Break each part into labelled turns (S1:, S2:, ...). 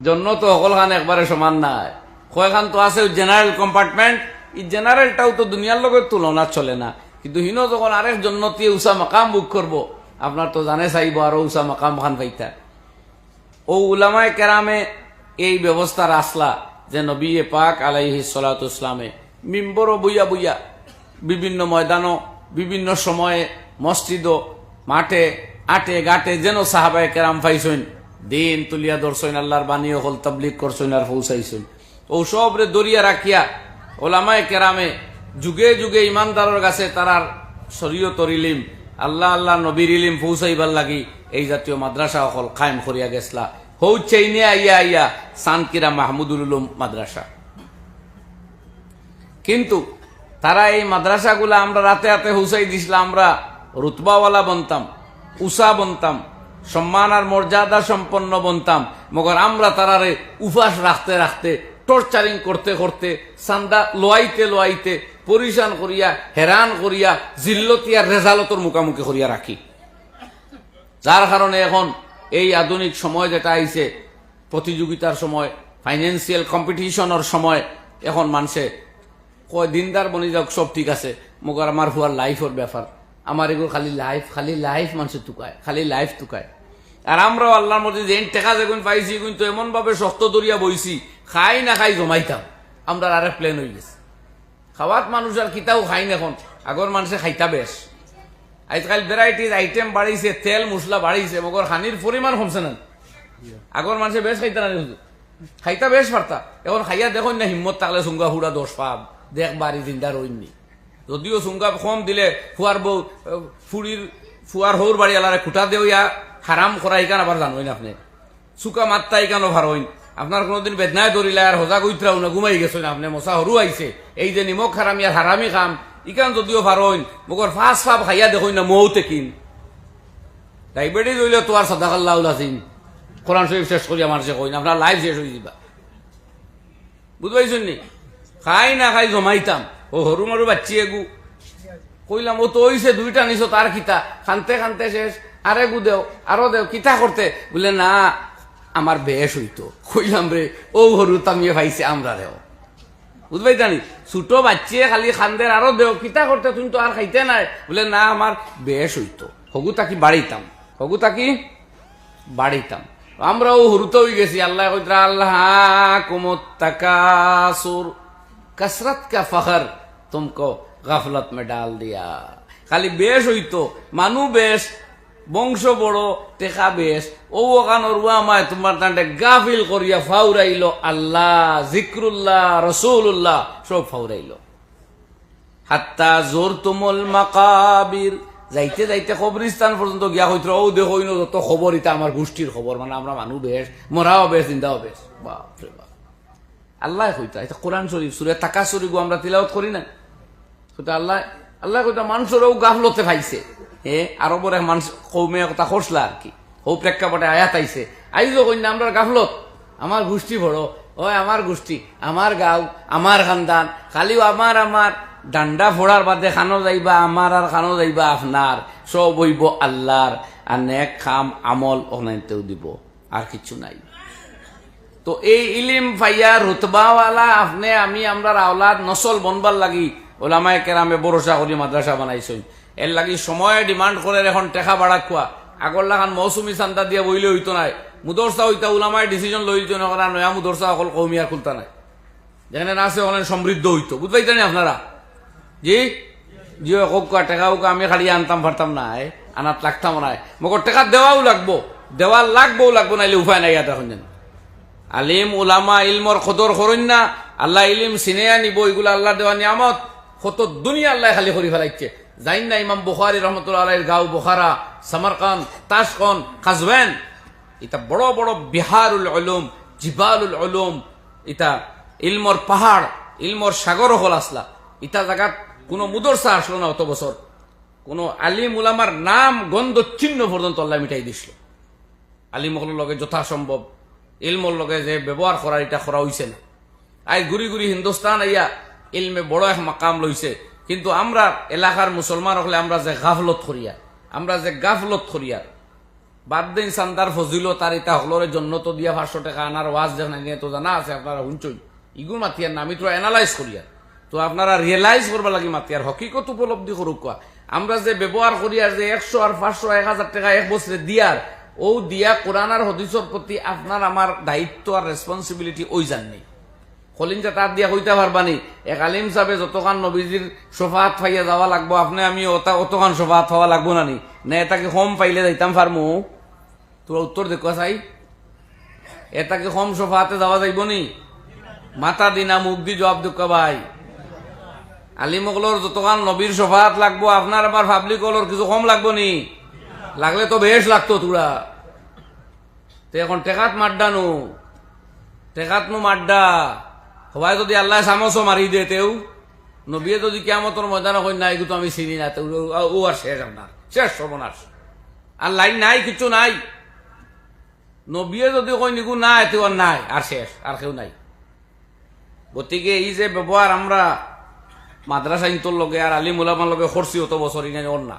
S1: জন্য তো সকল খান একবারে সমান নাই। কয়খান তো আছে জেনারেল কম্পার্টমেন্ট এই জেনারেলটাও তো দুনিয়ার লোকের তুলনা চলে না। কিন্তু হিন যখন আরেক জন্নতি উষা মাকাম বুক করব, আপনার তো জানে চাইব আরও উষা মাকাম খান পাইতা। ও উলামায় কেরামে এই ব্যবস্থার আসলা যে নবী পাক আলাইহি সালাতামে মিম্বর বইয়া বইয়া বিভিন্ন ময়দানও, বিভিন্ন সময়ে মসজিদ মাঠে, আটে গাটে যেন সাহাবায় কেরাম পাইছেন। দিন তুলিয়া দর্শন আল্লাহর বাণী হল তাবলিক করছেন আর পৌঁছাইছেন ও সবরে দরিয়া রাখিয়া ওলামায় কেরামে যুগে যুগে ইমানদারের কাছে তারার শরীয়তর ইলিম, আল্লাহ আল্লাহ নবীর ইলিম পৌঁছাইবার লাগি এই জাতীয় মাদ্রাসা অকল কায়েম করিয়া গেছলা। হৌ চেইনে আইয়া আইয়া সানকিরা মাহমুদুল উলুম মাদ্রাসা। কিন্তু তারা এই মাদ্রাসাগুলা আমরা রাতে রাতে হুসাই দিছিলাম আমরা রুতবাওয়ালা বনতাম, উষা বনতাম সম্মান আর মর্যাদা সম্পন্ন বনতাম। মগর আমরা তারারে উপাস রাখতে রাখতে টর্চারিং করতে করতে, সান্দা লোয়াইতে লোয়াইতে, পরিশান করিয়া, হেরান করিয়া জিল্লতিয়ার রেজালতর মুখামুখি করিয়া রাখি। যার কারণে এখন এই আধুনিক সময় যেটা আইছে, প্রতিযোগিতার সময় ফাইন্যান্সিয়াল কম্পিটিশনের সময়, এখন মানুষে কয়, দিনদার বনি যাক সব ঠিক আছে। মগর আমার হুয়ার লাইফের ব্যাপার আমার এগুলো খালি লাইফ খালি লাইফ মানুষের তুকায় খালি লাইফ তুকায় আর আমরাও আল্লাহর মধ্যে যে টেকা যেগুন পাইছি, কিন্তু এমন ভাবে শক্ত দরিয়া বইছি, খাই না খাই জমাইতাম আমরা আরেক প্লেন হয়ে গেছে। খাওয়াত মানুষ আর কিতাও খাই না এখন। আগর মানুষে খাইতা বেশ। আজকাল ভ্যারাইটিস আইটেম বাড়িছে তেল মশলা বাড়িছে মগর হানির পরিমাণ কমছে না। আগর মানুষে বেশ খাইতা না খাইতা বেশ পারতা এখন খাইয়া দেখুন না হিম্মত থাকলে সুঙ্গা হুড়া দশ পাব দেখ বাড়ি জিন্দা রইনি যদিও সুঙ্গা কম দিলে ফুয়ার বউ ফুড়ির ফুয়ার হৌর বাড়ি আলারে খুঁটা দেও ইয়া। হারাম করা ইকান আবার জানোই না আপনি? চুকা মাত্তা ইকানো ভারইন আপনার কোনোদিন বেদনায় ধরিলে আর হজা গৈত্রাও না, ঘুমাই গেছেন আপনি মশা হরু আইছে এই যে নিমখ হারাম ইয়ার হারামি খাম ইকান যদিও ভারইন মগর ফাঁস ফাপ খাইয়া দেখুন না মৌতে কিন। ডায়াবেটিস হইলে তো আর সদাকাল্লাহ উলাসিন কোরআন শরীফ শেষ করি আমার সে কইন আপনার লাইফ শেষ হয়ে যাবা। বুঝতে পারছেন নি? খাই না খাই জমাইতাম। ও হরু মারু বাচ্চি এগু। কইলাম ও তো হইছে দুইটা নিছো তার কিতা খানতে খানতে শেষ। আরে গু দেও আরও দেও, কিতা করতে? বলে, না, আমার বেশ হইতো। কইলাম রে, ও হরু তামিয়ে ভাইছে, আমরা রেও বুঝবাই জানি? ছোট বাচ্চে খালি খান্দের আরও দেও, কিতা করতে, তুমি তো আর খাইতে নাই। বলে, না, আমার বেশ হইতো। হগু তাকি বাড়িতাম হগু তাকি বাড়িতাম আমরা ও হরুতে হয়ে গেছি, আল্লাহ কইতরা, আল্লাহ কুমত তাকাসুর কসরত কা ফখর, তুমকো গাফলত মে ডাল দিয়া। খালি বেশ হইতো। মানু বেশ বংশ বড়, টেকা বেশ। ও ওখানোর মায় তোমার তান্ডে গাফিল করিয়া ফাউরাইল। আল্লাহ, জিক্রুল্লাহ রসুল্লাহ সব ফাউরাইল। হাত্তা জোর তুমল মাকাবির। যাইতে যাইতে কবরিস্তান পর্যন্ত গিয়া হইত ও দেখো যত খবর ইটা আমার গোষ্ঠীর খবর মানে আমরা মানুষ বেশ মরাও বেশ চিন্তাও বেশ। বাপরে বাপ। আল্লাহ কইতা এটা কোরআন শরীফ সুরে তাকা শরীফ আমরা তিলাওয়াত করি না আল্লাহ আল্লাহ কইতা মানুষেরও গাফলতে পাইছে হে আরবর এক মানুষ কৌমে কথা করছলা আর কি। ও প্রেক্ষাপটে আয়াত আইছে। আইজো কইনা আমরা গাফলত, আমার গোষ্ঠী বড়, ওই আমার গোষ্ঠী, আমার গাঁও, আমার খানদান খালিও আমার আমার, ডান্ডা ফোড়ার বাদে খানো যাইবা, আমার আর খানো যাইবা আপনার, সব হইব আল্লাহর, আর নেক খাম আমল অনাইতেও দিব, আর কিছু নাই। তো এই ইলিম ফাইয়া রুতবাওয়ালা, আপনি, আমি আমরা আওলাদ নসল বনবার লাগি, ওলামায় কেরামে ভরসা করি, মাদ্রাসা বানাইছই। এর লাগি সময় ডিমান্ড করে এখন টেকা বাড়া খোয়া আগর লাগান মৌসুমি চান্দা দিয়ে বইলে হইতো নাই। মুদরসা হইতা ওলামায় ডিসিশন লইতো না নয়া মুদরসা অকল কৌমিয়ার খুলতা নাই। যেখানে না আছে ওখানে সমৃদ্ধ হইতো। বুঝতে না আপনারা? জি? জি হোক টেকা হোক আমি খালি আনতাম পারতাম না আনাত লাগতাম না মগর টেকা দেওয়াও লাগবো। দেওয়া লাগবো লাগবো, নাইলে উপায় নাই এখন যেন। আলিম, উলামা ইলমর খদর করুন না আল্লাহ ইলিম সিনেয়া নিব এগুলো আল্লাহ দেওয়া নিয়ামত কত দুনিয়া আল্লাহ খালি করি ফেলাইছে যাইন না ইমাম বুখারি রহমতুল্লাহ আলাইর গাঁও বুখারা সামারকান তাসকন কাজবেন এটা বড় বড় বিহারুল উলুম, জিবালুল উলুম, এটা ইলমর পাহাড়, ইলমর সাগর হল আসলা। ইটা জায়গাত কোনো মুদরসা আসলো না অত বছর। কোনো আলিম উলামার নাম, গন্ধ, চিহ্ন পর্যন্ত আল্লাহ মিটাই দিছিল। আলিমসকলের লগে যথাসম্ভব। ইলমর লগে যে ব্যবহার করা এটা করা হইছে না। আই ঘুরি ঘুরি হিন্দুস্তান আইয়া ইলমে বড় এক মাকাম লইছে। কিন্তু আমরা এলাকার মুসলমান হলে আমরা যে গাফলত করিয়া আমরা যে গাফলত করিয়া বাদ দিন সান্দার ফজিল তার ইতা হলরের জন্য তো দিয়া পাঁচশো টাকা আনার ওয়াজ যেখানে নিয়ে তো জানা আছে, আপনারা শুনছই। ইগুর মাতিয়ার না আমি তো অ্যানালাইজ করিয়া তো আপনারা রিয়েলাইজ করবা লাগি মাতিয়ার হকিকত উপলব্ধি করুক আমরা যে ব্যবহার করি আর যে একশো আর পাঁচশো, এক হাজার টাকা এক বছরে দিয়ার ও দিয়া কোরআন আর হদিসর প্রতি আপনার আমার দায়িত্ব আর রেসপন্সিবিলিটি ওই জান নেই। কলিংটা তার দিয়া কইতে পারবানি এক আলিম সাহেবে যতখান নবীজির সোফাত ফাইয়া যাওয়া লাগবো, আপনি আমি ওটা অতখান সোফাত হওয়া লাগবো না নি। না এটাকে কম পাইলে যাইতাম পারমু তোরা উত্তর দেখো চাই। এটাকে কম সোফাতে যাওয়া যাইব নি। মাথা দিনা মুখ দি জবাব দুকা ভাই। আলিমকলর যতখান নবীর সোফাত লাগবো আপনার আবার পাবলিক হলর কিছু কম লাগবো নি। লাগলে তো বেশ লাগতো তোরা তো এখন টেকাত মাড্ডানু টেকাত নু মাড্ডা। সবাই যদি আল্লাহ চামচও মারি দিয়ে তেও, নবীয়ে যদি কেমতর ময়দান কই নাই কিন্তু আমি চিনি না ও আর শেষ আপনার, শেষ সর্বনাশ। আর লাইন নাই কিছু নাই। নবীয়ে যদি কই নিগু, নাই তেও আর নাই, আর শেষ, আর কেউ নাই। গতিকে এই যে ব্যবহার আমরা মাদ্রাসা ইন্তর লগে আর আলিম উলামার লগে করছি, অত বছর ইনাই ওর না।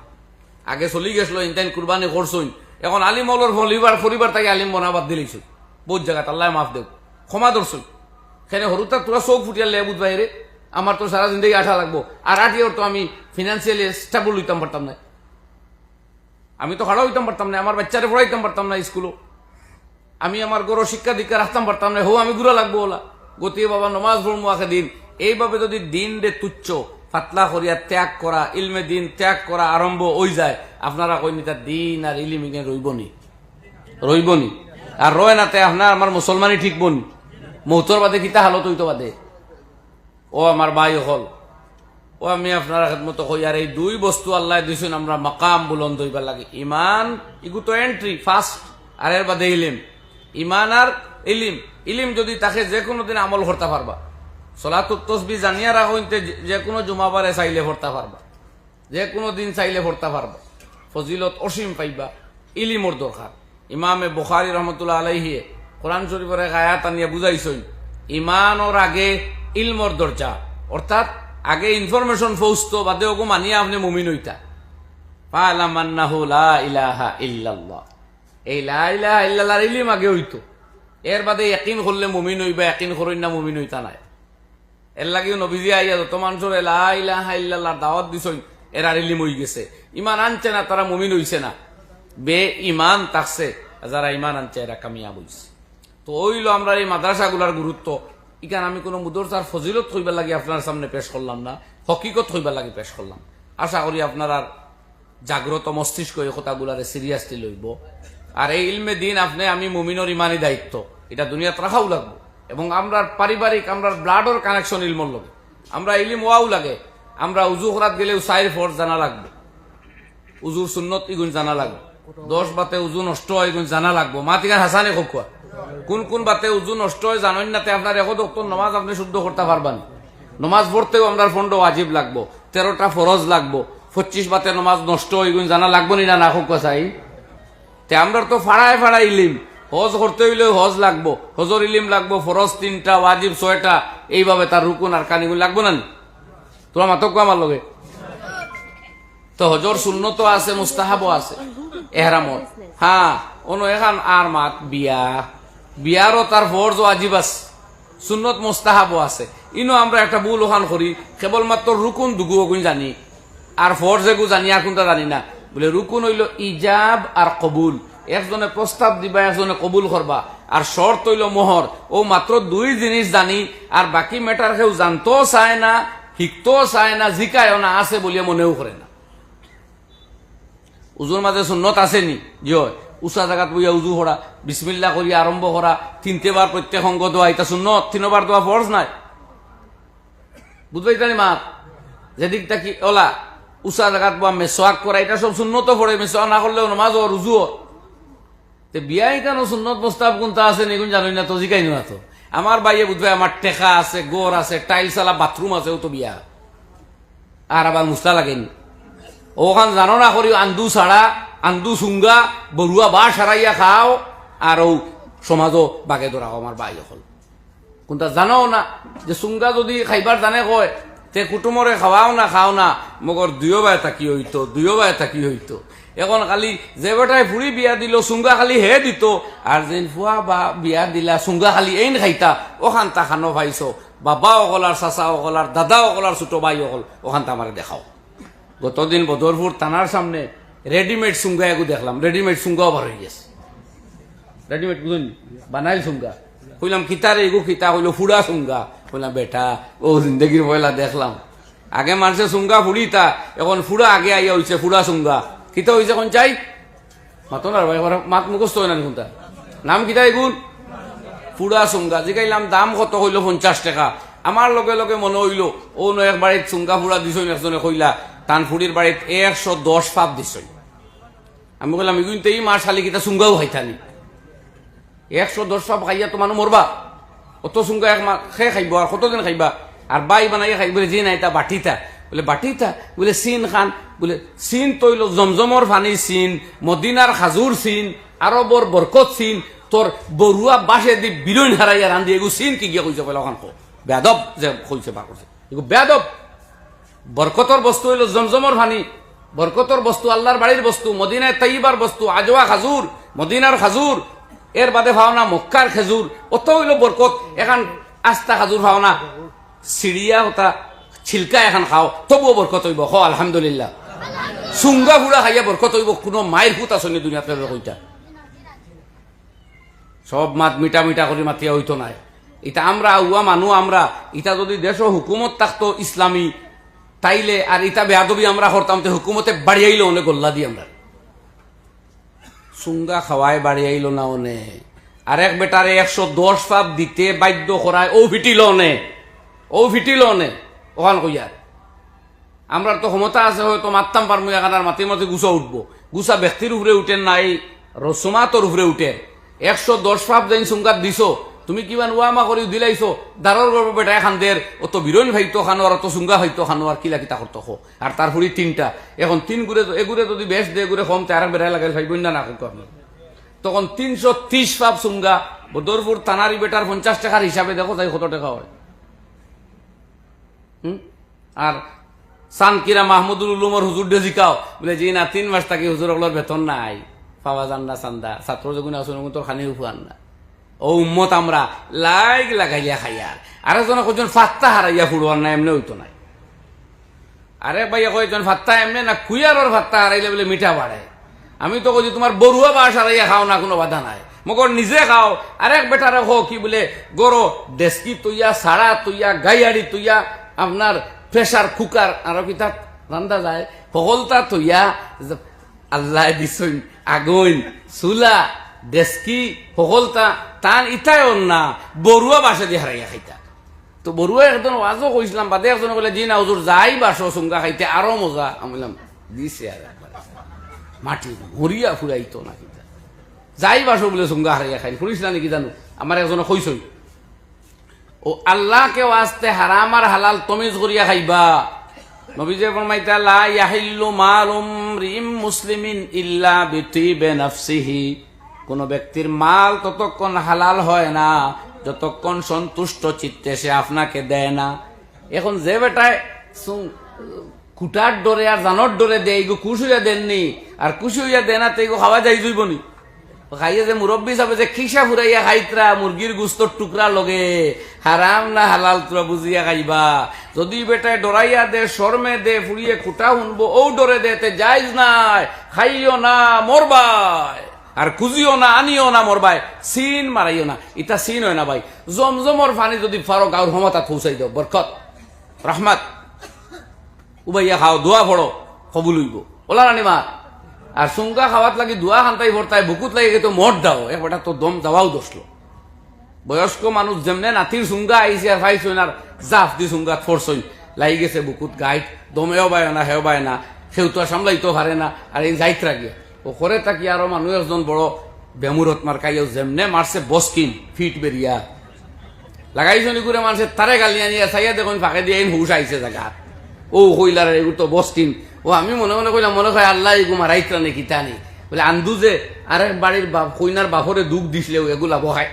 S1: আগে চলি গেছিল ইনটাইন কুরবানি করছই এখন আলিম অলর পরিবার তাকে আলিম বনাবাদ দিলিছ বহুত জায়গাত, আল্লাহ মাফ দেও ক্ষমা ধরছই সেখানে হরুতা তোরা চোখ ফুটিয়ার লে বুধ বাইরে আমার তো সারা জিন্দগি আঠা লাগবো। আর আঠিয়ার তো আমি ফিনান্সিয়ালি স্টেবল হইতাম পারতাম না আমি তো খাড়া হইতাম পারতাম না আমার বাচ্চারে পড়াইতাম পারতাম না স্কুলও আমি আমার গরো শিক্ষা দীক্ষা রাখতাম পারতাম না হো, আমি ঘুরা লাগবো ওলা। গতিয়ে বাবা, নমাজ পড়ব আখে দিন। এইভাবে যদি দিন রে তুচ্ছ, ফাতলা করিয়া ত্যাগ করা ইলমে দিন ত্যাগ করা আরম্ভ হয়ে যায়, আপনারা কই নিতা দিন আর ইলিম রইবনি রইবনি আর রয় না নাতে আপনার আমার মুসলমানই ঠিক বনি। মৌতর বাদে কিতা হালত হইতো বাদে? ও আমার ভাই হল। ও আমি আপনার মতো কই আর এই দুই বস্তু আল্লাহ দিয়েছেন আমরা মাকাম বুলন্দ হইবার লাগে। ইমান, ইগু তো এন্ট্রি ফার্স্ট আর এর বাদে ইলিম। ইমান আর ইলিম। ইলিম যদি তাকে যে কোনো দিন আমল করতে পারবা সলাতুত তসবি জানিয়া রাখতে যে কোনো জুমাবারে চাইলে ভরতে পারবা যে কোনো দিন চাইলে ভরতে পারবা ফজিলত অসীম পাইবা। ইলিমর দরকার ইমামে বুখারি রহমতুল্লাহ আলাইহিয়ে কোরআন শরীফের এক আয়াত আনিয়া বুঝাইছই ইমানর আগে ইলমর দরজা অর্থাৎ আগে ইনফরমেশন পৌঁছত বাদে ওগো মানিয়া আপনি মুমিন হইতা। ইলিম আগে বাদে না নাই। লাগেও ইলাহা দিছই গেছে। ইমান আনছে না তারা মুমিন হইছে না। বে ইমান তাকছে যারা ইমান আনছে এরা কামিয়াব হইছে। তো ওইলো আমরা এই মাদ্রাসাগুলার গুরুত্ব। ইকান আমি কোনো মুদরসার ফজিলত হইবার লাগে আপনার সামনে পেশ করলাম না। হকিকত হইবার লাগে পেশ করলাম। আশা করি আপনার জাগ্রত মস্তিষ্ক এই কথাগুলারে সিরিয়াসলি লইব। আর এই ইলমে দিন আপনি, আমি মুমিনর ইমানি দায়িত্ব। এটা দুনিয়াত রাখাও লাগবো। এবং আমরা পারিবারিক আমরা ব্লাডর কানেকশন ইলমর লগে। আমরা ইলিম ওয়াও লাগে। আমরা উজু করাত গেলেও সাইর ফোর্স জানা লাগবে। উজুর সুন্নত ইগুন জানা লাগবে। দশ বাতে উজু নষ্ট হয় জানা লাগবো। মাতিকার হাসানে খোকুয়া। কোন কোন বাতে উজু নষ্ট হয় জানেন নাতে আপনার এক দপ্তর নমাজ আপনি শুদ্ধ করতে পারবেন। নমাজ পড়তেও আপনার ফন্ড ওয়াজিব লাগবো, তেরোটা ফরজ লাগবো, পঁচিশ বাতে নমাজ নষ্ট হয় ইগুন জানা লাগবো নি না খোকুয়া চাই তে আমরা তো ফাড়ায় ফাড়াই ইলিম, হজ করতে হইলে হজ লাগবো হজর ইলিম লাগবো, ফরজ তিনটা, ওয়াজিব ছয়টা, এইভাবে তার রুকুন আর কানিগুন লাগবো না? তোরা মাতক আমার লগে? তো হজর শূন্যত আছে মুস্তাহাবও আছে, এহরামত। হ্যাঁ অন্য এখান আর মাত, বিয়া। বিয়ারও তার ফরজ ওয়াজিব আছে। সুন্নত মুস্তাহাবও আছে। ইনো আমরা একটা ভুল ওখান করি, কেবলমাত্র রুকুন দুগু ওগুন জানি, আর ফরজ এগু জানি, আর কোনটা জানি না। বলে রুকুন হইল ইজাব আর কবুল। একজনে প্রস্তাব দিবা, একজনে কবুল করবা। আর শর্ত হইল মোহর। ও মাত্র দুই জিনিস জানি, আর বাকি ম্যাটার কেউ জানতেও চায় না, শিখতেও চায় না, জিকায়ও না, আছে বলিয়া মনেও করে না। উজুর মাঝে সুন্নত আসেনি জয় উষা জায়গাত বইয়া উজু করা বিসমিল্লা করি আরম্ভ করা তিনটেবার প্রত্যেক অঙ্গ দোয়া এটা সুন্নত তিনবার দোয়া ফরজ নাই। বুঝবাই জানি মাত যেদিক তাকি ওলা, উষা জায়গাত বা মেসোয়াক করা এটা সব সুন্নত পড়ে মেসোয়াক না করলেও নমাজ ও রুজু তে বিয়াই কেন সুন্নত প্রস্তাব কোনটা আছে নিগুন জানোই না তো জিকাই না তো আমার বাইয়ে বুঝবে আমার টেকা আছে গোর আছে টাইলস আলা বাথরুম আছে ও তো বিয়া। আর আবার মুস্তা লাগেনি। ওখান জানো না করি আন্দু ছাড়া আন্দু সুঙ্গা বরুয়া বা সারাইয়া খাও আর ও সমাজও বাগে ধরা আমার বাই হল কোনটা জানো না, যে সুঙ্গা যদি খাইবার জানে কয়, তে কুটুমরে খাওয়াও না, খাও না মগর দুয়ো বাই থাকি হইতো, দুয়ো বাই থাকি হইতো। এখন খালি যে বেটায় ফুড়ি বিয়া দিল, সুঙ্গা খালি হে দিত আর যেন ফুয়া বা বিয়া দিলা, সুঙ্গা খালি এইন খাইতা ওখান তা খানো পাইছো বাবা অকলার চাচা অকলার দাদা অকলার ছোট ভাই অকল ওখান তা আমারে দেখাও। গতদিন বদরপুর থানার সামনে রেডিমেড সুঙ্গা এগু দেখলাম রেডিমেড সুঙ্গাও বার হয়ে গেছে রেডিমেড বুঝুন বানাইল সুঙ্গা কইলাম কিতারে এগু কিতা কইল ফুড়া সুঙ্গা কইলাম বেটা ও জিন্দগির পয়লা দেখলাম আগে মানুষের সুঙ্গা ফুড়িতা এখন ফুড়া আগে আইয়া হইছে ফুড়া সুঙ্গা কিতা হইছে কোন চাই মাতো না ভাই মাত মুখস্থ হয় না কোনটা নাম কিতা এগুন ফুড়া সুঙ্গা জিগাইলাম দাম কত হইল পঞ্চাশ টাকা আমার লগে লগে মনে হইল ও ন এক বাড়িত সুঙ্গা ফুড়া দিছই একজনে কইলা তান ফুড়ির বাড়িত একশো দশ পাপ দিছই। আমি কইলাম এগুন তো এই মার শালি কিতা সুঙ্গাও খাইতানি একশো দশ পাপ খাইয়া তো মানুষ মরবা। অত সুঙ্গা এক মা খে খাইব আর কতদিন খাইবা? আর বাই বানাইয়া খাই বলে যে নাই তা বাটিতা। বলে বাটিতা? বলে সিন খান। বলে সিন তৈল জমজমর ফানি সিন মদিনার খাজুর সিন আরবর বরকত সিন তোর বরুয়া বাসে দি বিলইন হারাইয়া রান্ধি এগু সিন কি গিয়া কইছে বলে ওখান বেদব যে কইছে বা করছে এগু বেদব। বরকতর বস্তু হইল জমজমর ফানি বরকতর বস্তু আল্লাহর বাড়ির বস্তু, মদিনায় তাইবার বস্তু আজওয়া খাজুর, মদিনার খাজুর, এর বাদে ভাওনা মক্কার খেজুর, অত হইল বরকত। এখন আস্তা খাজুর ভাওনা সিরিয়া হতা, ছিলকা এখন খাও, তবুও বরকত হইব। হ, আলহামদুলিল্লাহ। সুঙ্গা ফুড়া খাইয়া বরকত হইব, কোনো মায়ের ফুট আসনি দুনিয়াতে কইটা সব মাত মিটা মিটা করে মাতিয়া হইতো নাই। এটা আমরা উয়া মানুষ আমরা ইটা যদি দেশ হুকুমত থাকতো ইসলামী তাইলে আর ইটা বেয়াদবি আমরা করতাম তো হুকুমতে বাড়ি অনেক গোল্লা দিয়ে আমরা। সুঙ্গা খাওয়ায় বাড়ি আইলো না অনে। এক বেটারে একশো দশ পাপ দিতে বাধ্য করায় ও ফিটিল অনে। ও ফিটিল অনে। ওখান কইয়ার আমরা তো ক্ষমতা আছে হয়তো মারতাম পারমু এখানার মাটির মাটি গুছা উঠবো। গুছা ব্যক্তির উপরে উঠেন না এই রসমাতর উপরে উঠে। একশো দশ পাপ যেন সুঙ্গাত দিছো। তুমি কিমান ওয়ামা কৰি দিলাইছো, দাৰৰ গর্ব বেটা এখান দের অত বিরন ভাইতো খানো আর অত সুঙ্গা ভাইতো খানো আর কিলা কিতা করতো খো। আর তার ফুড়ি তিনটা। এখন তিন গুড়ে এগুড়ে যদি বেশ দে গুড়ে কম তার বেড়াই লাগাই ভাইব না না কিন্তু আপনার তখন তিনশো ত্রিশ পাপ সুঙ্গা বদরপুর থানারি বেটার পঞ্চাশ টাকার হিসাবে দেখো তাই কত টাকা হয়। হুম? আর সানকিরা মাহমুদুল উলুমর হুজুর ডে জিকাও, বলে যে না, তিন মাস থাকি হুজুর ওগুলোর বেতন নাই। পাওয়া যান না চান্দা ছাত্র যখন আসুন তোর খানি উফান না ও উম্মত, আমরা লাইক লাগাইয়া খাইয়ার আর একজন কজন ফাত্তা হারাইয়া ফুড়ুয়ার না এমনি হইতো নাই। আরে ভাইয়া কয়জন ফাত্তা এমনি না, কুইয়ারর ফাত্তা হারাইলে বলে মিঠা বাড়ে। আমি তো কই তোমার বড়ুয়া বাস হারাইয়া খাও না, কোনো বাধা নাই। মগর নিজে খাও। আরেক বেটারে হো কি বলে, গরো, ডেস্কি তুইয়া, সাড়া তুইয়া, গাইয়াড়ি তুইয়া, আপনার প্রেসার কুকার আর পিতা রান্দা যায় সকলতা তুইয়া, আল্লাহ দিছইন আগুন চুলা ডেস্কি সকলতা তান ইটাই না বড়ুয়া বাসে দিয়ে হারাইয়া খাইতা। তো বড়ুয়া একজন ওয়াজও কইছিলাম, বাদে একজন বলে জি না হুজুর, যাই বাসো সুঙ্গা খাইতে, আরও মজা। আমি বললাম দিছে আর মাটি মরিয়া ফুরাইতো না কিতা যাই বাসো বলে সুঙ্গা হারাইয়া খাই শুনিস নাকি জানো? আমার একজনে কইসই ও আল্লাহকে ওয়াস্তে হারাম আর হালাল তমিজ করিয়া খাইবা। নবীজে ফরমাইতা, লা ইয়াহিল্লু মালুম রিম মুসলিমিন ইল্লা বিতিবে নাফসিহি। কোন ব্যক্তির মাল ততক্ষণ হালাল হয় না, যতক্ষণ সন্তুষ্ট চিত্তে সে আপনাকে দেয় না। এখন যে বেটায় কুটার ডরে আর জানর ডরে দেয় এগো কুশ হইয়া দেননি আর কুশ হইয়া দেয় না, তো এগো খাওয়া যাই যাইবনি খাইয়ে যে মুরব্বী সাবে যে খিসা ফুরাইয়া খাইতরা, মুরগির গুস্তর টুকরা লগে, হারাম না হালাল তোরা বুঝিয়া খাইবা। যদি বেটায় ডরাইয়া দে, শর্মে দে, ফুরিয়ে খুঁটা শুনব ও ডরে দে, তে যাইজ নাই, খাইও না, মরবাই। আর খুঁজিও না, আনিও না মরবাই সিন মারাইও না। ইটা সিন হয় না ভাই। জমজমর পানি যদি ফারো গাঁর ক্ষমতা পৌঁছাই দাও বরকত রহমত উবাইয়া খাও দোয়া পড়ো কবুল হইব। ওলা রানি মা। আর সুঙ্গা খাওয়াত লাগি দোয়া খান্তাই ভরতাই বুকুত লাগি তো মঠ দাও। একবারটা তো দম যাওয়াও দোষলো। বয়স্ক মানুষ যেমনে নাতির সুঙ্গা আইসি আর ভাইছইন আর জাফ দি সুঙ্গাত ফোরছইন লাগি গেছে বুকুত গাইট দমেও বায় না হেও বায় না। সেও তো আর সামলাইতে পারে না আর এই যাইত রাগিয়া ও থাকি আরও মানুষ একজন বড় বেমুরত মার খাইও যেমনে মারছে বস্কিন ফিট বেরিয়া লাগাইছনি করে মানুষের তারে গালি আনিয়া চাইয়া দেখুন ফাঁকে দিয়ে হুস আইছে জায়গা ও কইলার এগুলো তো বস্কিন ও আমি মনে মনে কইলাম, মনে হয় আল্লাহ এগু মারাইত্রা নাকি তা নেই বলে আন্দু যে আরেক বাড়ির বাপ কইনার বাপরে দুঃখ দিছিলে এগুলা বহায়